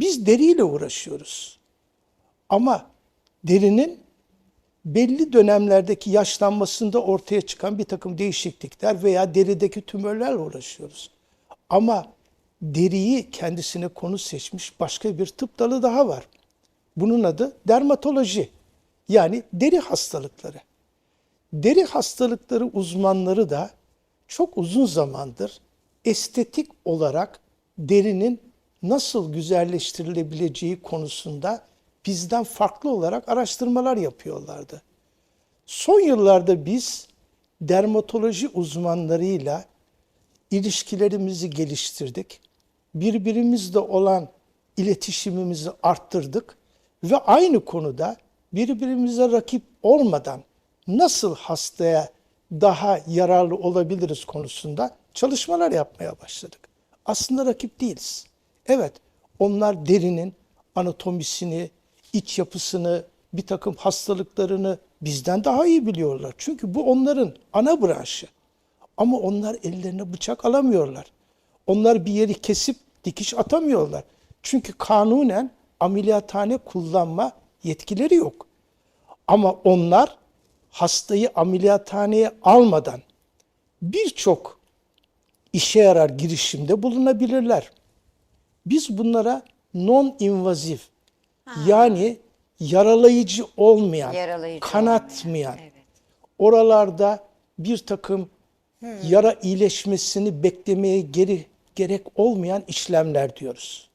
Biz deriyle uğraşıyoruz. Ama derinin belli dönemlerdeki yaşlanmasında ortaya çıkan bir takım değişiklikler veya derideki tümörlerle uğraşıyoruz. Ama deriyi kendisine konu seçmiş başka bir tıp dalı daha var. Bunun adı dermatoloji. Yani deri hastalıkları. Deri hastalıkları uzmanları da çok uzun zamandır estetik olarak derinin nasıl güzelleştirilebileceği konusunda bizden farklı olarak araştırmalar yapıyorlardı. Son yıllarda biz dermatoloji uzmanlarıyla ilişkilerimizi geliştirdik. Birbirimizle olan iletişimimizi arttırdık ve aynı konuda birbirimize rakip olmadan nasıl hastaya daha yararlı olabiliriz konusunda çalışmalar yapmaya başladık. Aslında rakip değiliz. Evet, onlar derinin anatomisini, iç yapısını, bir takım hastalıklarını bizden daha iyi biliyorlar. Çünkü bu onların ana branşı. Ama onlar ellerine bıçak alamıyorlar. Onlar bir yeri kesip dikiş atamıyorlar. Çünkü kanunen ameliyathane kullanma yetkileri yok. Ama onlar hastayı ameliyathaneye almadan birçok işe yarar girişimde bulunabilirler. Biz bunlara non-invazif yani yaralayıcı olmayan, Yaralayıcı kanatmayan, olmayan, evet. oralarda bir takım yara iyileşmesini beklemeye geri gerek olmayan işlemler diyoruz.